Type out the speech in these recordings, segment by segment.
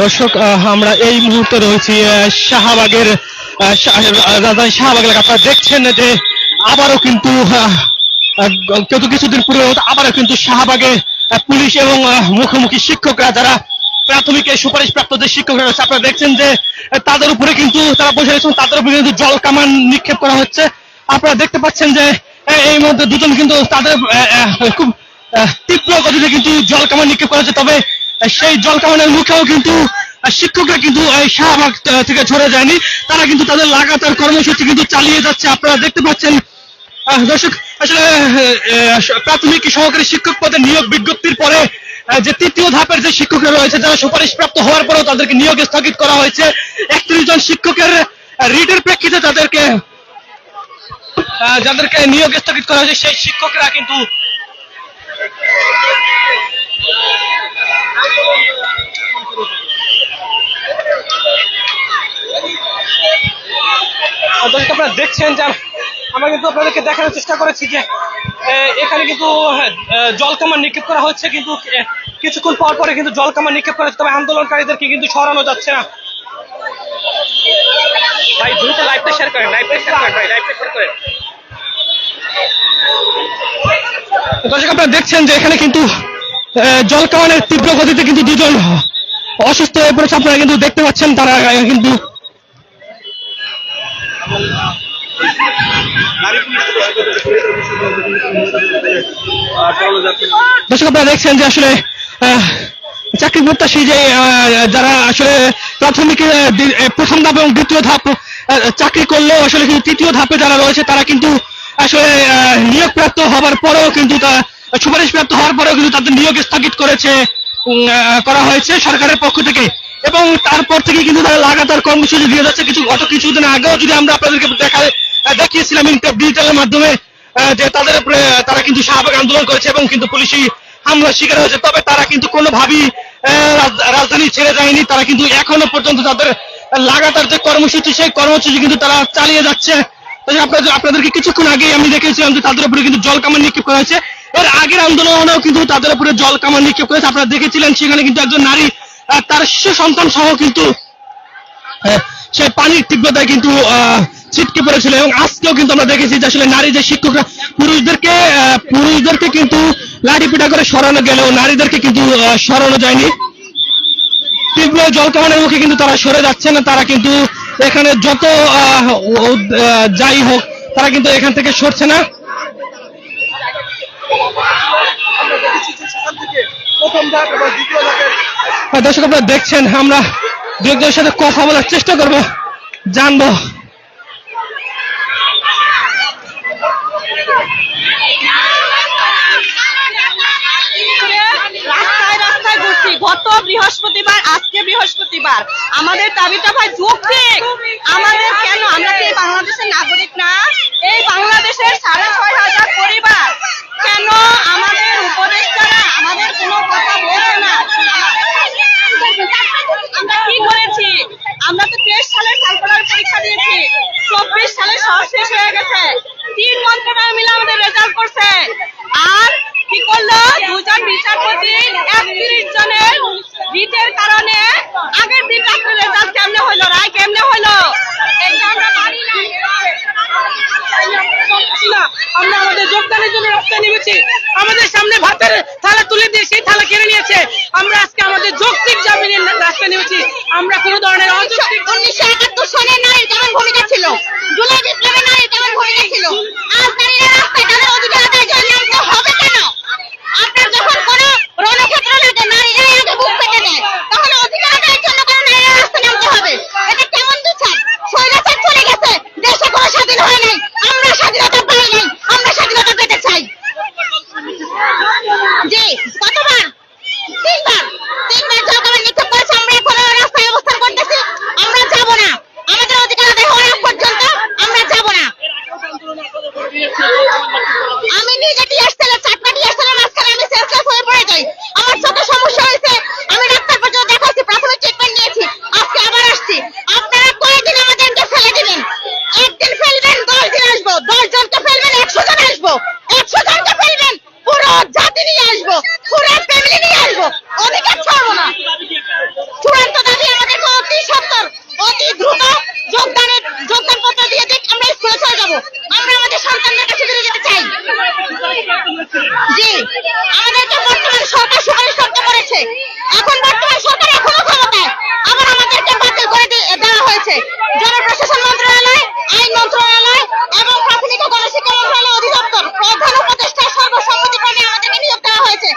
দর্শক আমরা এই মুহূর্তে রয়েছি শাহবাগের রাজধানী শাহবাগ এলাকা। আপনারা দেখছেন যে আবারও কিন্তু আহ, কিছুদিন পূর্বে আবারও কিন্তু শাহবাগে পুলিশ এবং মুখোমুখি শিক্ষকরা যারা প্রাথমিক সুপারিশ প্রাপ্ত যে শিক্ষকরা রয়েছে আপনারা দেখছেন যে তাদের উপরে কিন্তু তারা বসে রয়েছেন তাদের উপরে কিন্তু জল কামান নিক্ষেপ করা হচ্ছে। আপনারা দেখতে পাচ্ছেন যে এই মধ্যে দুজন কিন্তু তাদের খুব তীব্র গতিতে কিন্তু জল কামান নিক্ষেপ করা হচ্ছে। তবে সেই জল কামানের মুখেও কিন্তু শিক্ষকরা কিন্তু এই শাহবাগ থেকে ঝরে যায়নি। তারা কিন্তু তাদের লাগাতার কর্মসূচি কিন্তু চালিয়ে যাচ্ছে। আপনারা দেখতে পাচ্ছেন দর্শক, আসলে প্রাথমিক সহকারী শিক্ষক পদে নিয়োগ বিজ্ঞপ্তির পরে যে তৃতীয় ধাপের যে শিক্ষকরা রয়েছে, যারা সুপারিশ প্রাপ্ত হওয়ার পরেও তাদেরকে নিয়োগ স্থগিত করা হয়েছে, একত্রিশ জন শিক্ষকের রিটের প্রেক্ষিতে তাদেরকে যাদেরকে নিয়োগ স্থগিত করা হয়েছে, সেই শিক্ষকরা কিন্তু দর্শক আপনারা দেখছেন যে আমরা কিন্তু আপনাদেরকে দেখানোর চেষ্টা করেছি যে এখানে কিন্তু হ্যাঁ, জল কামান নিক্ষেপ করা হচ্ছে কিন্তু কিছুক্ষণ পর পরে কিন্তু জল কামান নিক্ষেপ করা হচ্ছে তবে আন্দোলনকারীদেরকে কিন্তু সরানো যাচ্ছে না। ভাই দ্রুত লাইভটা শেয়ার করেন লাইভটা শেয়ার করেন ভাই লাইভটা শেয়ার করেন। দর্শক আপনারা দেখছেন যে এখানে কিন্তু আহ, জল কামানের তীব্র গতিতে কিন্তু দুজন অসুস্থ হয়ে পড়েছে। আপনারা কিন্তু দেখতে পাচ্ছেন তারা কিন্তু দর্শক আপনারা দেখছেন যে আসলে চাকরি প্রত্যাশী যে যারা আসলে প্রাথমিক প্রথম ধাপ এবং দ্বিতীয় ধাপ চাকরি করলেও আসলে কিন্তু তৃতীয় ধাপে যারা রয়েছে তারা কিন্তু আসলে নিয়োগপ্রাপ্ত হবার পরেও কিন্তু সুপারিশ প্রাপ্ত হওয়ার পরেও কিন্তু তাদের নিয়োগ স্থগিত করেছে করা হয়েছে সরকারের পক্ষ থেকে। এবং তারপর থেকে কিন্তু তারা লাগাতার কর্মসূচি দিয়ে যাচ্ছে। কিছু গত কিছুদিন আগেও যদি আমরা আপনাদেরকে দেখা দেখিয়েছিলাম ডিজিটালের মাধ্যমে যে তাদের তারা কিন্তু শাহবাগ আন্দোলন করেছে এবং কিন্তু পুলিশি হামলার শিকার হয়েছে। তবে তারা কিন্তু কোনোভাবেই রাজধানী ছেড়ে যায়নি। তারা কিন্তু এখনও পর্যন্ত তাদের লাগাতার যে কর্মসূচি, সেই কর্মসূচি কিন্তু তারা চালিয়ে যাচ্ছে। আপনাদের আপনাদেরকে কিছুক্ষণ আগেই আমি দেখেছিলাম যে তাদের উপরে কিন্তু জল কামান নিক্ষেপ করা হয়েছে। এর আগের আন্দোলনেও কিন্তু তাদের উপরে জল কামান নিক্ষেপ করেছে। আপনারা দেখেছিলেন সেখানে কিন্তু একজন নারী তার শিশু সন্তান সহ কিন্তু সে পানির তীব্রতায় কিন্তু ছিটকে পড়েছিল এবং আজকেও কিন্তু আমরা দেখেছি যে আসলে নারী যে শিক্ষকরা, পুরুষদেরকে পুরুষদেরকে কিন্তু লাঠি পিটা করে সরানো গেলেও নারীদেরকে কিন্তু সরানো যায়নি। তীব্র জল কামানের মুখে কিন্তু তারা সরে যাচ্ছে না। তারা কিন্তু এখানে যত যাই হোক, তারা কিন্তু এখান থেকে সরছে না। আর দর্শক আপনারা দেখছেন, আমরা দু সাথে কথা বলার চেষ্টা করব, জানব। গত বৃহস্পতিবার, আজকে বৃহস্পতিবার। আমাদের দাবিটা ভাই যৌক্তিক আমাদের কেন? আমরা কি বাংলাদেশের নাগরিক না? এই বাংলাদেশের সাড়ে ছয় হাজার পরিবার কেন আমাদের উপদেষ্টারা আমাদের কোনো কথা বলছে না আমরা কি করেছি আমরা তো তেইশ সালের ক্যালকুলার পরীক্ষা দিয়েছি চব্বিশ সালে সব শেষ হয়ে গেছে তিন মন্ত্রণালয় মিলে আমাদের রেজাল্ট করছে আর কি করল দুজন বিচারপতি একত্রিশ জনের রিটের কারণে আগের দিন রাত্রে রেজাল্ট কেমনে হইল রায় কেমনে হইল এইটা আমরা মানি না পারছি না। আমরা আমাদের যোগদানের জন্য রাস্তায় নেমেছি। আমাদের সামনে ভাতের থালা তুলে দিয়ে সেই থালা কেড়ে নিয়েছে। আমরা আজকে আমাদের যৌক্তিক জামিনের রাস্তায় নেমেছি। আমরা কোনো ধরনের উনিশশো একাত্তর সনের নারীর কেমন ভূমিকা ছিল। জুলাই বিপ্লবের নারীর কেমন ভূমিকা ছিল। আজ নারীরা রাস্তায় তাদের অধিকার আদায়ের জন্য হবে কেন? আপনার যখন কোনো রণক্ষেত্র লাগে নারীরা আগে বুক পেতে দেয় তখন অধিকার আদায়ের জন্য কোনো নারীরা রাস্তায় নামতে হবে এটা কেমন বিচার স্বৈরাচার চলে গেছে দেশে কোনো স্বাধীন হয় নাই আমরা স্বাধীনতা পাই নাই আমরা স্বাধীনতা পেতে চাই জি কতবার তিনবার তিনবার জলকামান নিক্ষেপ করেছে আমরা এখনও রাস্তায় অবস্থান করতেছি আমরা যাব না আমাদের অধিকার আদায় হওয়ার আগ পর্যন্ত আমরা যাব না জি আমাদেরকে বর্তমান সরকার সুপারিশ করতে করেছে এখন বর্তমান সরকার এখনও ক্ষমতায় আবার আমাদেরকে বাতিল করে দিয়ে- দেওয়া হয়েছে জনপ্রশাসন মন্ত্রণালয় আইন মন্ত্রণালয় এবং প্রাথমিক ও গণশিক্ষা মন্ত্রণালয় অধিদপ্তর প্রধান উপদেষ্টা সর্বসম্মতিক্রমে আমাদেরকে নিয়োগ দেওয়া হয়েছে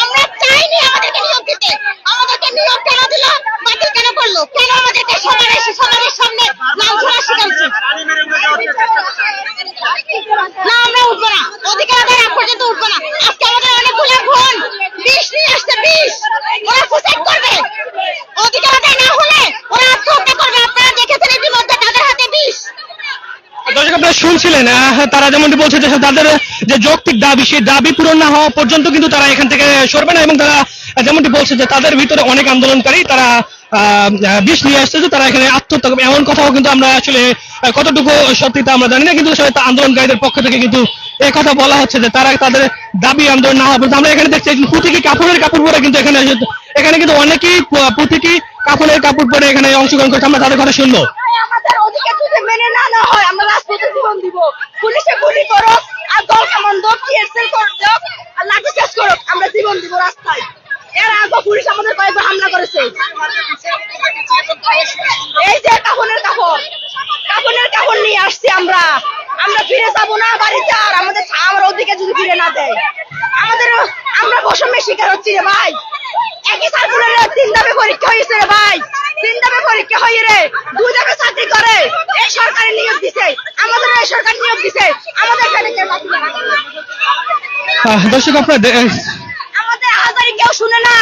আমরা চাইনি আমাদেরকে নিয়োগ দিতে আমাদেরকে নিয়োগ কেন দিল বাতিল কেন করল কেন আমাদেরকে সবার এসে সবার সামনে লাঞ্ছনা শিখাচ্ছে না আমরা উঠবো না অধিকার আদায় আগ পর্যন্ত উঠবো না আজকে আমাদের অনেকগুলো বোন বিষ নিয়ে আসছে বিষ ওরা সুসাইড করবে অধিকার আদায় না হলে ওরা আত্মহত্যা করবে আপনারা দেখেছেন ইতিমধ্যে তাদের হাতে বিষ দর্শক আপনারা শুনছিলেন তারা যেমনটি বলছে যে তাদের যে যৌক্তিক দাবি সেই দাবি পূরণ না হওয়া পর্যন্ত কিন্তু তারা এখান থেকে সরবে না এবং তারা যেমনটি বলছে যে তাদের ভিতরে অনেক আন্দোলনকারী তারা আহ, বিষ নিয়ে আসছে যে তারা এখানে আত্মহত্যা করবে। এমন কথাও কিন্তু আমরা আসলে কতটুকু সত্যি তা আমরা জানি না কিন্তু আন্দোলনকারীদের পক্ষ থেকে কিন্তু এই কথা বলা হচ্ছে যে তারা তাদের দাবি আন্দোলন না পর্যন্ত। আমরা এখানে দেখছি প্রতীকী কাপড়ের কাপড় পরে কিন্তু এখানে এখানে কিন্তু অনেকেই প্রতীকী কাপড়ের কাপড় পরে এখানে অংশগ্রহণ করছে, আমরা তাদের কথা শুনব। আমাদের আমরা এই যে নিয়ে আসছি আমরা। আমরা ফিরে যাব না আর আমাদের যদি ফিরে না দেয়। আমাদের আমরা শিকার হচ্ছি রে ভাই। একই সার্কুলারে তিন ধাপে পরীক্ষা হয়েছে রে ভাই। তিন ধাপে পরীক্ষা হয়ে রে দুই ধাপে চাকরি করে। এই সরকারি নিয়োগ দিছে আমাদের এই সরকার নিয়োগ দিছে। আমাদের এখানে দর্শক আপনারা আমাদের হাজারি কেউ শুনে না।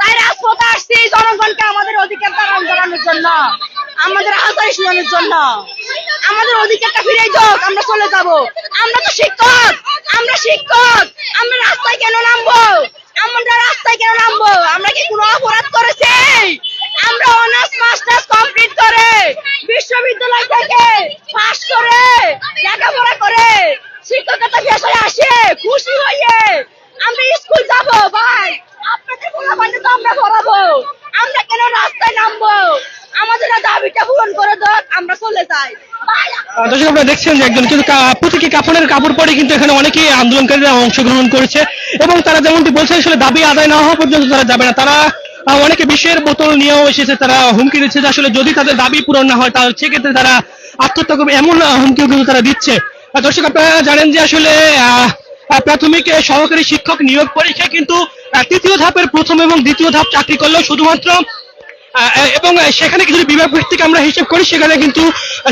তাই রাজপথে আসছি জনগণকে আমাদের অধিকার করানোর জন্য। আমাদের হাজারি শোনানোর জন্য। আমাদের অধিকারটা ফিরে যোগ আমরা চলে যাব। আমরা তো শিক্ষক আমরা শিক্ষক আমরা রাস্তায় কেন নামবো আমরা রাস্তায় কেন নামবো আমরা কি কোনো অপরাধ করেছি। আমরা অনার্স, মাস্টার্স কমপ্লিট করে বিশ্ববিদ্যালয় থেকে পাশ করে লেখাপড়া করে শিক্ষকতা পেশায় আসে, খুশি হয়ে আমরা স্কুল যাব। ভাই, আপনাদের বলা মানে তো আমরা পড়াবো। আমরা কেন রাস্তায় নামবো? আমাদের দাবিটা পূরণ করে দাও আমরা চলে যাই। দর্শক, আপনারা দেখছেন যে একজন কিন্তু প্রতীকী কাপড়ের কাপড় পরে কিন্তু এখানে অনেকেই আন্দোলনকারীরা অংশগ্রহণ করেছে। এবং তারা যেমনটি বলছে, আসলে দাবি আদায় না হওয়া পর্যন্ত তারা যাবে না। তারা অনেকে বিষের বোতল নিয়েও এসেছে, তারা হুমকি দিচ্ছে যে আসলে যদি তাদের দাবি পূরণ না হয়, তাহলে সেক্ষেত্রে তারা আত্মহত্যা করবে। এমন হুমকিও কিন্তু তারা দিচ্ছে। দর্শক, আপনারা জানেন যে আসলে প্রাথমিক সহকারী শিক্ষক নিয়োগ পরীক্ষায় কিন্তু তৃতীয় ধাপের প্রথম এবং দ্বিতীয় ধাপ চাকরি করলেও শুধুমাত্র এবং সেখানে কিছু বিভাগ ভিত্তিক আমরা হিসেব করি, সেখানে কিন্তু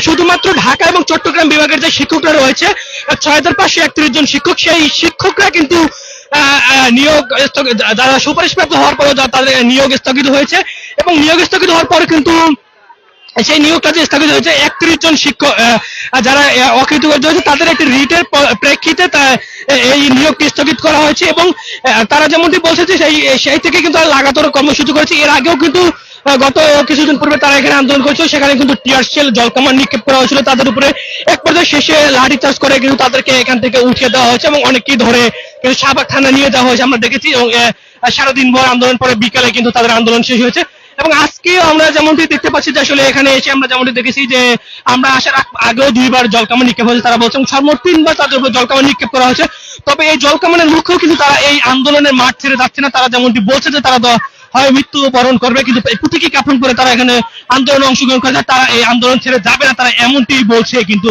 শুধুমাত্র ঢাকা এবং চট্টগ্রাম বিভাগের যে শিক্ষকরা রয়েছে ছয় হাজার পাঁচশো একত্রিশ জন শিক্ষক, সেই শিক্ষকরা কিন্তু নিয়োগ যারা সুপারিশপ্রাপ্ত হওয়ার পরেও তাদের নিয়োগ স্থগিত হয়েছে এবং নিয়োগ স্থগিত হওয়ার পরে কিন্তু সেই নিয়োগটা যে স্থগিত হয়েছে, একত্রিশ জন শিক্ষক যারা অকৃত হয়েছে, তাদের একটি রিটের প্রেক্ষিতে এই নিয়োগটি স্থগিত করা হয়েছে এবং তারা যেমনটি বলছে যে সেই সেই থেকে কিন্তু তারা লাগাতার কর্মসূচি করেছে। এর আগেও কিন্তু গত কিছুদিন পূর্বে তারা এখানে আন্দোলন করেছিল। সেখানে কিন্তু টিয়ার শেল জলকামান নিক্ষেপ করা হয়েছিল তাদের উপরে। এক পর্যায়ে শেষে লাঠি চার্জ করে কিন্তু তাদেরকে এখান থেকে উঠিয়ে দেওয়া হয়েছে এবং অনেকেই ধরে কিন্তু শাহবাগ থানা নিয়ে যাওয়া হয়েছে, আমরা দেখেছি। এবং সারাদিন ভর আন্দোলন পরে বিকালে কিন্তু তাদের আন্দোলন শেষ হয়েছে। এবং আজকে আমরা যেমনটি দেখতে পাচ্ছি যে আসলে এখানে এসে আমরা যেমনটি দেখেছি যে আমরা আসার আগেও দুইবার জলকামান নিক্ষেপ হয়েছে তারা বলছেন সর্বোচ্চ তিনবার তাদের উপর জলকামান নিক্ষেপ করা হয়েছে। তবে এই জলকামানের মুখেও কিন্তু তারা এই আন্দোলনের মাঠ ছেড়ে যাচ্ছে না। তারা যেমনটি বলছে যে তারা হয় মৃত্যু বরণ করবে, কিন্তু প্রতীকী কাফন করে তারা এখানে আন্দোলনে অংশগ্রহণ করে তারা এই আন্দোলন ছেড়ে যাবে না, তারা এমনটি বলছে, কিন্তু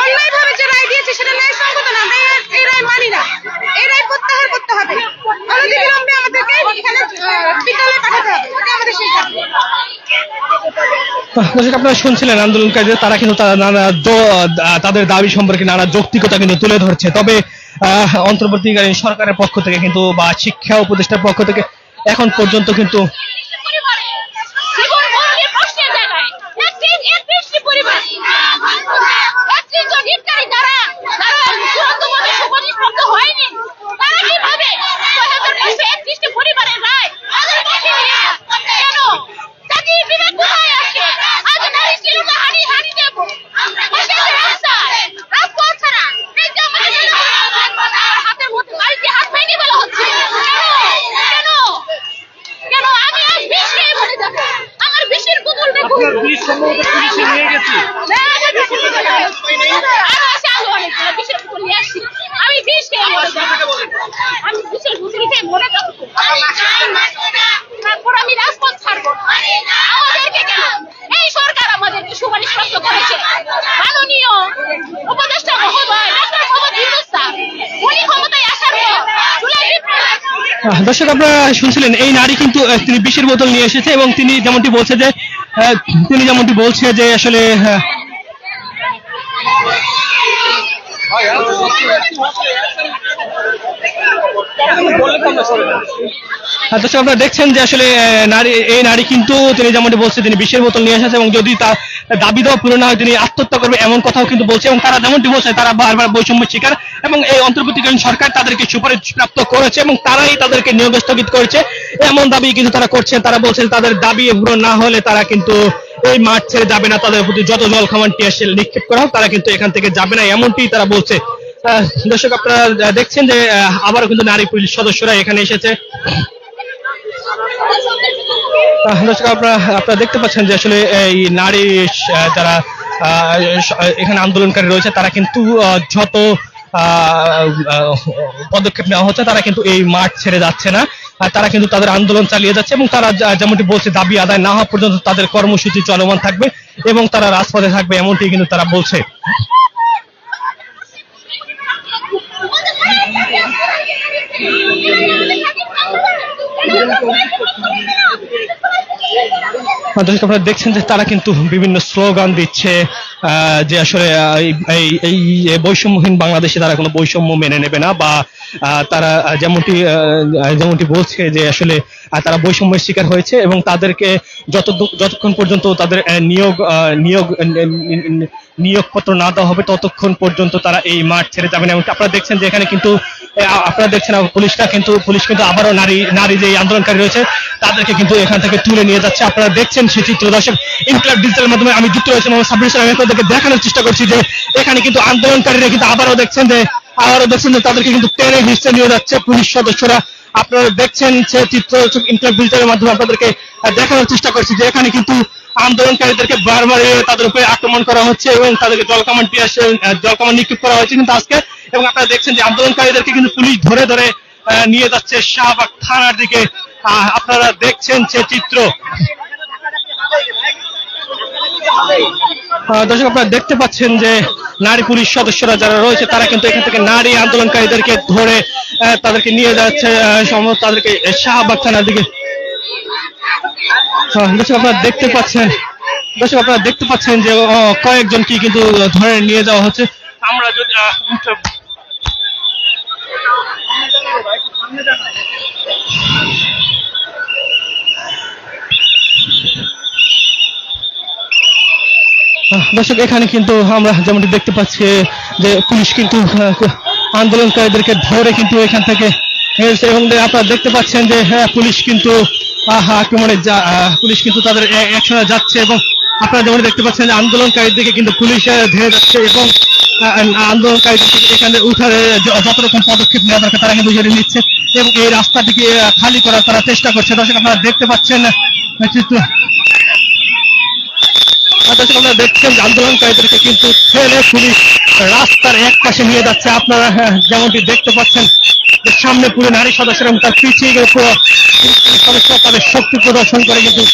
অন্যায়ভাবে যে রায় দিয়েছে সেটা ন্যায়সঙ্গত না আমরা এই- এই রায় মানি না এই রায় প্রত্যাহার করতে হবে অনতিবিলম্বে আমাদেরকে এখানে আহ, বিদ্যালয়ে পাঠাতে হবে এটা আমাদের সেই দাবি দর্শক, আপনারা শুনছিলেন আন্দোলনকারীদের, তারা কিন্তু তারা নানা তাদের দাবি সম্পর্কে নানা যৌক্তিকতা কিন্তু তুলে ধরছে। তবে অন্তর্বর্তীকালীন সরকারের পক্ষ থেকে কিন্তু বা শিক্ষা উপদেষ্টার পক্ষ থেকে এখন পর্যন্ত কিন্তু একত্রিশ জন হিতকারী যারা যারা চূড়ান্তভাবে সুপারিশপ্রাপ্ত হয়নি তারা কীভাবে ছয় হাজার পাঁচশো একত্রিশটি পরিবারের রায় তাদের কাছে নিয়ে কেন জাতি বিবেক কোথায় আসছে আজ নারী ছিল না হাড়ি হাড়ি দেব বসে আছে রাস্তায় রাজপথ ছাড়া এই যে আমাদের হাতের মধ্যে বাড়িতে হাত ভেঙে ফেলা হচ্ছে কেন কেন কেন আপনার বিষ সম্ভবত পুলিশে নিয়ে গেছে আমি বিষ খেয়ে মরবো। আমি বিষের ভুতুরি খেয়ে মরে যাব তারপর আমি রাজপথ ছাড়বো আমাদেরকে কেন এই সরকার আমাদেরকে সুপারিশ প্রাপ্ত করেছে মাননীয় উপদেষ্টা মহোদয় ডক্টর মোহাম্মদ ইউনুস স্যার উনি ক্ষমতায় আসার পর জুলাই বিপ্লব আহ, দর্শক, আপনারা শুনছিলেন, এই নারী কিন্তু তিনি বিষের বোতল নিয়ে এসেছে এবং তিনি যেমনটি বলছে যে তিনি যেমনটি বলছে যে আসলে দর্শক, আপনারা দেখছেন যে আসলে নারী, এই নারী কিন্তু, তিনি যেমনটি বলছে, তিনি বিষের বোতল নিয়ে এসেছে এবং যদি তার দাবি দেওয়া পূরণ না হয় তিনি আত্মহত্যা করবে এমন কথাও কিন্তু বলছে এবং তারা যেমনটি বলছে তারা বারবার বৈষম্য শিকার এবং এই অন্তর্বর্তীকালীন সরকার তাদেরকে সুপারিশ প্রাপ্ত করেছে এবং তারাই তাদেরকে নিয়োগ স্থগিত করেছে। এমন দাবি কিন্তু তারা করছে তারা বলছেন তাদের দাবি পূরণ না হলে তারা কিন্তু এই মাঠ ছেড়ে যাবে না, তাদের প্রতি যত জল খামান টিয়াশে নিক্ষেপ করা হোক, তারা কিন্তু এখান থেকে যাবে না এমনটি তারা বলছে। দর্শক, আপনারা দেখছেন যে আবারও কিন্তু নারী পুলিশ সদস্যরা এখানে এসেছে। দর্শক, আপনারা আপনারা দেখতে পাচ্ছেন যে আসলে এই নারী যারা এখানে আন্দোলনকারী রয়েছে, তারা কিন্তু যত পদক্ষেপ নেওয়া হচ্ছে, তারা কিন্তু এই মাঠ ছেড়ে যাচ্ছে না। তারা কিন্তু তাদের আন্দোলন চালিয়ে যাচ্ছে এবং তারা যেমনটি বলছে, দাবি আদায় না হওয়া পর্যন্ত তাদের কর্মসূচি চলমান থাকবে এবং তারা রাজপথে থাকবে, এমনটি কিন্তু তারা বলছে। দর্শক আপনারা দেখছেন যে তারা কিন্তু বিভিন্ন স্লোগান দিচ্ছে যে আসলে এই- বৈষম্যহীন বাংলাদেশে তারা কোনো বৈষম্য মেনে নেবে না বা তারা যেমনটি যেমনটি বলছে যে আসলে তারা বৈষম্যের শিকার হয়েছে এবং তাদেরকে যত যতক্ষণ পর্যন্ত তাদের নিয়োগ নিয়োগ নিয়োগপত্র না দেওয়া হবে, ততক্ষণ পর্যন্ত তারা এই মাঠ ছেড়ে যাবে না। এবং আপনারা দেখছেন যে এখানে কিন্তু আপনারা দেখছেন পুলিশটা কিন্তু, পুলিশ কিন্তু আবারও নারী নারী যে আন্দোলনকারী রয়েছে, তাদেরকে কিন্তু এখান থেকে তুলে নিয়ে যাচ্ছে। আপনারা দেখছেন সেই চিত্র। দর্শক, ইনকলাব ডিজিটালের মাধ্যমে আমি যুক্ত রয়েছে মোহাম্মদ সাব্বির ইসলাম আপনাদেরকে দেখানোর চেষ্টা করছি যে, এখানে কিন্তু আন্দোলনকারীরা কিন্তু আবারও দেখছেন যে, আবারও দেখছেন যে তাদেরকে কিন্তু টেনে হিসেবে নিয়ে যাচ্ছে পুলিশ সদস্যরা। আপনারা দেখছেন সে চিত্র, ইনকলাব ডিজিটালের মাধ্যমে আপনাদেরকে দেখানোর চেষ্টা করছি যে, এখানে কিন্তু আন্দোলনকারীদেরকে বারবার তাদের উপরে আক্রমণ করা হচ্ছে এবং তাদেরকে জলকামান টিয়াসে জলকামান নিক্ষেপ করা হয়েছে কিন্তু আজকে। এবং আপনারা দেখছেন যে আন্দোলনকারীদেরকে কিন্তু পুলিশ ধরে ধরে নিয়ে যাচ্ছে শাহবাগ থানার দিকে। আপনারা দেখছেন সে চিত্র। দর্শক আপনারা দেখতে পাচ্ছেন যে নারী পুলিশ সদস্যরা যারা রয়েছে তারা কিন্তু এখান থেকে নারী আন্দোলনকারীদেরকে ধরে তাদেরকে নিয়ে যাচ্ছে আহ, সম্ভবত তাদেরকে শাহবাগ থানার দিকে দর্শক আপনারা দেখতে পাচ্ছেন দর্শক আপনারা দেখতে পাচ্ছেন যে আহ, কয়েকজনকে কিন্তু ধরে নিয়ে যাওয়া হচ্ছে। আমরা যদি দর্শক এখানে কিন্তু আমরা যেমনটি দেখতে পাচ্ছি যে পুলিশ কিন্তু আন্দোলনকারীদেরকে ধরে কিন্তু এখান থেকে এবং আপনারা দেখতে পাচ্ছেন যে হ্যাঁ পুলিশ কিন্তু আক্রমণে পুলিশ কিন্তু তাদের একসঙ্গে যাচ্ছে এবং আপনারা যেমন দেখতে পাচ্ছেন যে আন্দোলনকারীদেরকে কিন্তু পুলিশ ধেয়ে যাচ্ছে এবং আহ, আন্দোলনকারীদেরকে এখানে উঠার যত রকম পদক্ষেপ নেওয়া দরকার তারা কিন্তু সেটা নিচ্ছে এবং এই রাস্তাটিকে খালি করার তারা চেষ্টা করছে। দর্শক আপনারা দেখতে পাচ্ছেন দর্শক আপনারা দেখছেন আন্দোলনকারীদেরকে কিন্তু ঠেলে পুলিশ রাস্তার এক পাশে নিয়ে যাচ্ছে। আপনারা যেমনটি দেখতে পাচ্ছেন সামনে পুরো নারী সদস্য এবং তার পিছিয়ে পুরো তাদের শক্তি প্রদর্শন করে কিন্তু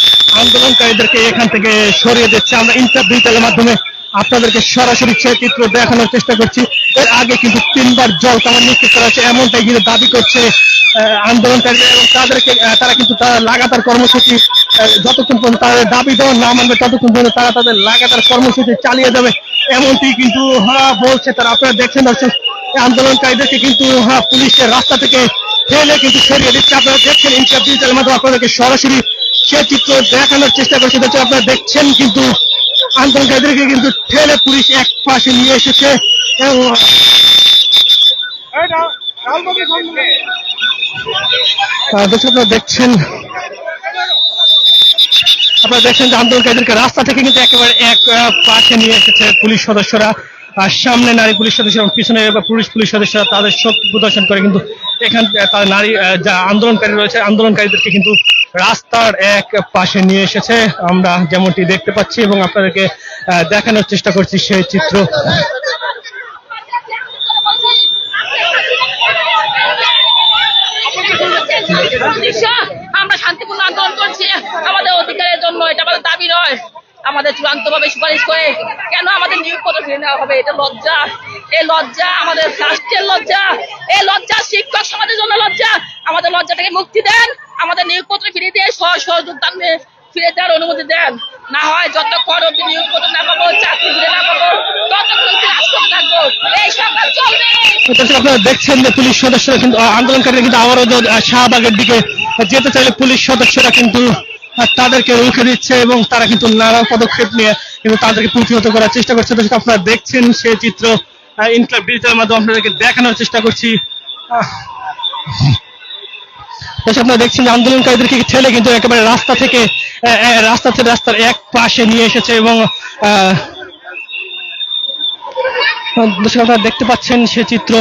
আন্দোলনকারীদেরকে এখান থেকে সরিয়ে দিচ্ছে। আমরা ইন্টারভিউটালের মাধ্যমে আপনাদেরকে সরাসরি চিত্র দেখানোর চেষ্টা করছি। এর আগে কিন্তু তিনবার জল কামান নিক্ষেপ করা হচ্ছে এমনটাই কিন্তু দাবি করছে আন্দোলনকারীরা এবং তাদেরকে তারা কিন্তু তারা লাগাতার কর্মসূচি যতক্ষণ পর্যন্ত তাদের দাবি দেওয়া না মানবে ততক্ষণ পর্যন্ত তারা তাদের লাগাতার কর্মসূচি চালিয়ে যাবে। এমনটি কিন্তু হ্যাঁ, বলছে তারা আপনারা দেখছেন আন্দোলনকারীদেরকে কিন্তু হ্যাঁ, পুলিশের রাস্তা থেকে ফেলে কিন্তু সরিয়ে দিচ্ছে। আপনারা দেখছেন ইন্টারভিউটার মাধ্যমে আপনাদেরকে সরাসরি সে চিত্র দেখানোর চেষ্টা করছে। দর্শক আপনারা দেখছেন কিন্তু আন্দোলনকারীদেরকে কিন্তু ঠেলে পুলিশ এক পাশে নিয়ে এসেছে। এবং আপনারা দেখছেন আপনারা দেখছেন যে আন্দোলনকারীদেরকে রাস্তা থেকে কিন্তু একেবারে এক পাশে নিয়ে এসেছে পুলিশ সদস্যরা। আর সামনে নারী পুলিশ সদস্য এবং পিছনে পুলিশ পুলিশ সদস্যরা তাদের শক্তি প্রদর্শন করে, কিন্তু এখান তারা নারী যা আন্দোলনকারী রয়েছে, আন্দোলনকারীদেরকে কিন্তু রাস্তার এক পাশে নিয়ে এসেছে। আমরা যেমনটি দেখতে পাচ্ছি এবং আপনাদেরকে দেখানোর চেষ্টা করছি সেই চিত্র। আমরা শান্তিপূর্ণ আন্দোলন করছি। আমাদের অধিকারের জন্য এটা আমাদের দাবি নয়। আমাদের চূড়ান্ত ভাবে সুপারিশ করে কেন আমাদের নিয়োগপত্র ফিরে নেওয়া হবে? এটা লজ্জা। এই লজ্জা আমাদের রাষ্ট্রের লজ্জা। এই লজ্জা শিক্ষক সমাজের জন্য লজ্জা। আমাদের লজ্জাটাকে মুক্তি দেন। আমাদের নিয়োগপত্র ফিরে দিয়ে সহ সহযোগদান ফিরে দেওয়ার অনুমতি দেন। না হয় যত যতক্ষণ অব্দি নিয়োগপত্র না পাবো, চাকরি ফিরে না পাবো আপনারা দেখছেন যে পুলিশ সদস্যরা কিন্তু আন্দোলনকারীরা কিন্তু আবারও শাহবাগের দিকে যেতে চাইলে পুলিশ সদস্যরা কিন্তু তাদেরকে রুখে দিচ্ছে এবং তারা কিন্তু নানা পদক্ষেপ নিয়ে কিন্তু তাদেরকে প্রতিহত করার চেষ্টা করছে। আপনারা দেখছেন সেই চিত্র ইনক্লাব ডিজিটাল মাধ্যমে আপনাদেরকে দেখানোর চেষ্টা করছি। আপনারা দেখছেন যে আন্দোলনকারীদেরকে ঠেলে কিন্তু একেবারে রাস্তা থেকে রাস্তা থেকে রাস্তার এক পাশে নিয়ে এসেছে এবং দর্শক, আপনারা দেখতে পাচ্ছেন সে চিত্র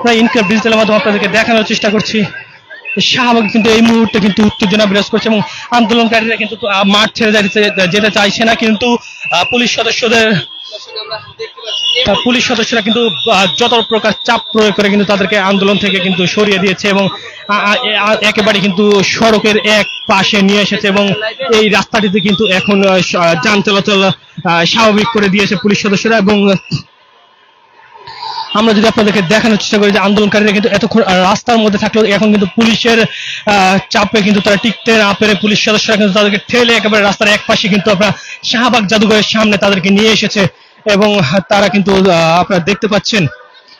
প্রায় ইনকাম ডিজিটালের মাধ্যমে আপনাদেরকে দেখানোর চেষ্টা করছি। শাহবাগ কিন্তু এই মুহূর্তে কিন্তু উত্তেজনা বিরাজ করছে এবং আন্দোলনকারীরা কিন্তু মাঠ ছেড়ে যেতে চাইছে না, কিন্তু পুলিশ সদস্যদের পুলিশ সদস্যরা কিন্তু যত প্রকার চাপ প্রয়োগ করে কিন্তু তাদেরকে আন্দোলন থেকে কিন্তু সরিয়ে দিয়েছে এবং একেবারে কিন্তু সড়কের এক পাশে নিয়ে এসেছে এবং এই রাস্তাটিতে কিন্তু এখন যান চলাচল স্বাভাবিক করে দিয়েছে পুলিশ সদস্যরা এবং আমরা যদি আপনাদেরকে দেখানোর চেষ্টা করি যে আন্দোলনকারীরা কিন্তু এতক্ষণ রাস্তার মধ্যে থাকলেও এখন কিন্তু পুলিশের চাপে কিন্তু তারা টিকতে না পেরে পুলিশ সদস্যরা কিন্তু তাদেরকে ঠেলে একেবারে রাস্তার এক পাশে কিন্তু আপনার শাহবাগ জাদুঘরের সামনে তাদেরকে নিয়ে এসেছে এবং তারা কিন্তু আপনারা দেখতে পাচ্ছেন।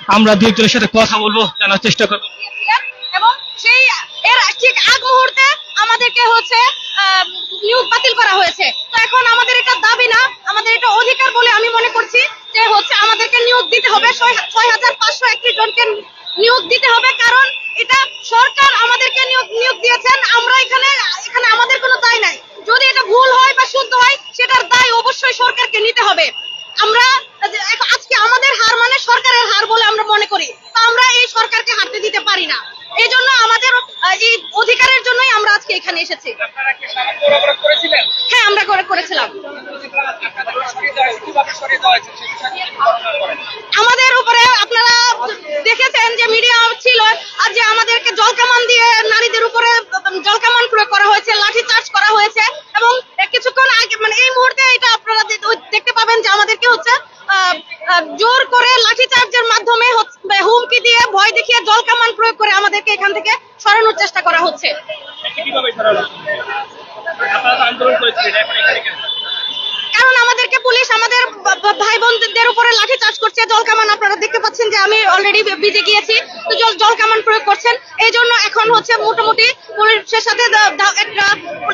আমরা দু একজনের সাথে কথা বলব, জানার চেষ্টা করব। এবং সেই, এর ঠিক আগ মুহূর্তে আমাদেরকে হচ্ছে নিয়োগ বাতিল করা হয়েছে। তো এখন আমাদের এটা দাবি না, আমাদের এটা অধিকার বলে আমি মনে করছি যে হচ্ছে আমাদেরকে নিয়োগ দিতে হবে। ছয় হাজার পাঁচশো একত্রিশ জনকে নিয়োগ দিতে হবে, কারণ এটা সরকার আমাদেরকে নিয়োগ নিয়োগ দিয়েছেন। আমরা এখানে এখানে আমাদের কোনো দায় নাই। যদি এটা ভুল হয় বা শুদ্ধ হয়, সেটার দায় অবশ্যই সরকারকে নিতে হবে। আমরা, আজকে আমাদের হার মানে সরকারের হার বলে আমরা মনে করি। আমরা এই সরকারকে হারতে দিতে পারি না। এই জন্য আমাদের এই অধিকারের জন্যই আমরা আজকে এখানে এসেছি। হ্যাঁ আমরা করে করেছিলাম। আমাদের উপরে আপনারা দেখেছেন যে মিডিয়া ছিল আর যে আমাদেরকে জলকামান দিয়ে নারীদের উপরে জলকামান প্রয়োগ করা হয়েছে লাঠি চার্জ করা হয়েছে এবং কিছুক্ষণ আগে মানে এই মুহূর্তে এটা আপনারা দেখতে পাবেন যে আমাদেরকে হচ্ছে আহ, আহ, জোর করে লাঠি চার্জের মাধ্যমে হচ্ছে- হুমকি দিয়ে ভয় দেখিয়ে জলকামান প্রয়োগ করে আমাদেরকে এখান থেকে সরানোর চেষ্টা করা হচ্ছে কারণ আমাদেরকে পুলিশ আমাদের বা- বা- ভাই বোনদের উপরে লাঠি চার্জ করছে জল কামান আপনারা দেখতে পাচ্ছেন যে আমি অলরেডি বিজে গিয়েছি তো জল জল কামান প্রয়োগ করছেন এই জন্য এখন হচ্ছে মোটামুটি পুলিশের সাথে দা- দা- একটা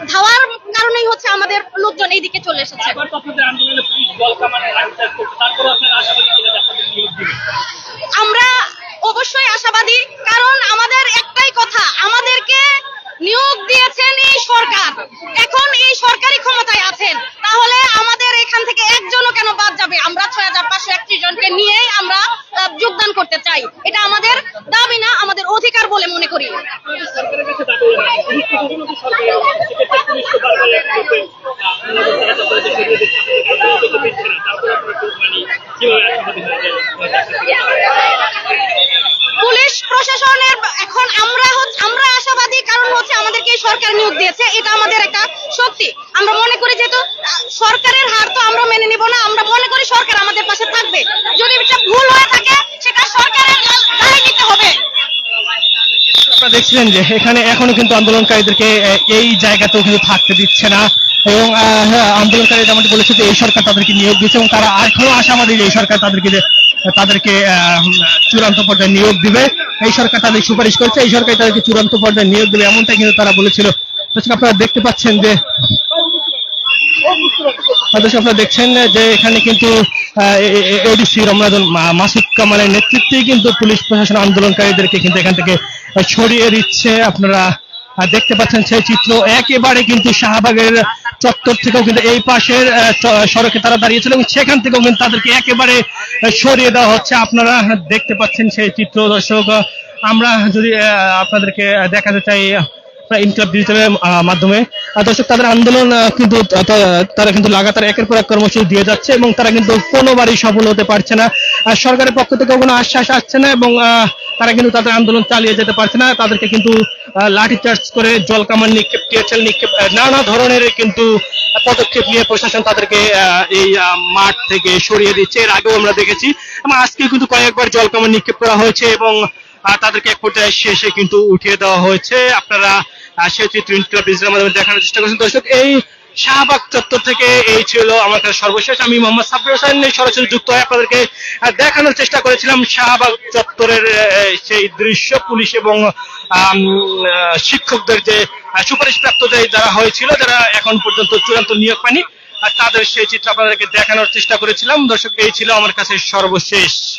ধাওয়ার কারণেই হচ্ছে আমাদের লোকজন এইদিকে চলে এসেছে। আমরা অবশ্যই আশাবাদী কারণ আমাদের একটাই কথা আমাদেরকে নিয়োগ দিয়েছেন এই সরকার এখন এই সরকারি ক্ষমতায় আছেন তাহলে আমাদের এখান থেকে একজনও কেন বাদ যাবে আমরা ছয় হাজার পাঁচশো একত্রিশ জনকে নিয়েই আমরা আহ, যোগদান করতে চাই এটা আমাদের দাবি না আমাদের অধিকার বলে মনে করি পুলিশ প্রশাসনের এখন আমরা হচ্ছে- আমরা আশাবাদী কারণ হচ্ছে আমাদেরকে এই সরকার নিয়োগ দিয়েছে এটা আমাদের একটা শক্তি। আমরা মনে করি যেহেতু সরকারের হার তো আমরা মেনে নিব না আমরা মনে করি সরকার আমাদের পাশে থাকবে। যদি এটা ভুল হয়ে থাকে সেটা সরকারের দায় নিতে হবে। আপনারা দেখছিলেন যে এখানে এখনও কিন্তু আন্দোলনকারীদেরকে এই জায়গাতেও কিন্তু থাকতে দিচ্ছে না। এবং হ্যাঁ, আন্দোলনকারী যেমনটি বলেছে যে এই সরকার তাদেরকে নিয়োগ দিয়েছে এবং তারা এখনও আশাবাদী যে এই সরকার তাদেরকে তাদেরকে চূড়ান্ত পর্যায়ে নিয়োগ দিবে। এই সরকার তাদের সুপারিশ করছে, এই সরকার তাদেরকে চূড়ান্ত পর্যায়ে নিয়োগ দিবে এমনটা কিন্তু তারা বলেছিল। আপনারা দেখতে পাচ্ছেন যে আপনারা দেখছেন যে এখানে কিন্তু এডিসি রমনাজন মা- মাসুদ কামালের নেতৃত্বে কিন্তু পুলিশ প্রশাসন আন্দোলনকারীদেরকে কিন্তু এখান থেকে সরিয়ে দিচ্ছে। আপনারা দেখতে পাচ্ছেন সেই চিত্র। একেবারে কিন্তু শাহবাগের চত্বর থেকেও কিন্তু এই পাশের সড়কে তারা দাঁড়িয়েছিল এবং সেখান থেকেও কিন্তু তাদেরকে একেবারে সরিয়ে দেওয়া হচ্ছে। আপনারা দেখতে পাচ্ছেন সেই চিত্র দর্শক। আমরা যদি আপনাদেরকে দেখাতে চাই ইনকলাব ডিজিটালের মাধ্যমে। দর্শক, তাদের আন্দোলন কিন্তু তারা কিন্তু লাগাতার একের পর এক কর্মসূচি দিয়ে যাচ্ছে এবং তারা কিন্তু কোনোবারই সফল হতে পারছে না। সরকারের পক্ষ থেকে কোনো আশ্বাস আসছে না এবং তারা কিন্তু তাদের আন্দোলন চালিয়ে যেতে পারছে না। তাদেরকে কিন্তু লাঠিচার্জ করে জল কামান নিক্ষেপ টিয়ারশেল নিক্ষেপ নানা ধরনের কিন্তু পদক্ষেপ নিয়ে প্রশাসন তাদেরকে এই মাঠ থেকে সরিয়ে দিচ্ছে। এর আগেও আমরা দেখেছি। আজকে কিন্তু কয়েকবার জল কামান নিক্ষেপ করা হয়েছে এবং তাদেরকে এক পর্যায়ে শেষে কিন্তু উঠিয়ে দেওয়া হয়েছে। আপনারা সেই চিত্র ইনস্টাগ্রাম মাধ্যমে দেখানোর চেষ্টা করছেন। দর্শক এই শাহবাগ চত্বর থেকে এই ছিল আমার কাছে সর্বশেষ। আমি মোহাম্মদ সাব্বির হোসেন সরাসরি যুক্ত হয়ে আপনাদেরকে দেখানোর চেষ্টা করেছিলাম শাহবাগ চত্বরের সেই দৃশ্য। পুলিশ এবং শিক্ষকদের যে আহ, সুপারিশপ্রাপ্ত যে যারা হয়েছিল যারা এখন পর্যন্ত চূড়ান্ত নিয়োগ আর তাদের সেই চিত্র আপনাদেরকে দেখানোর চেষ্টা করেছিলাম। দর্শক এই ছিল আমার কাছে সর্বশেষ।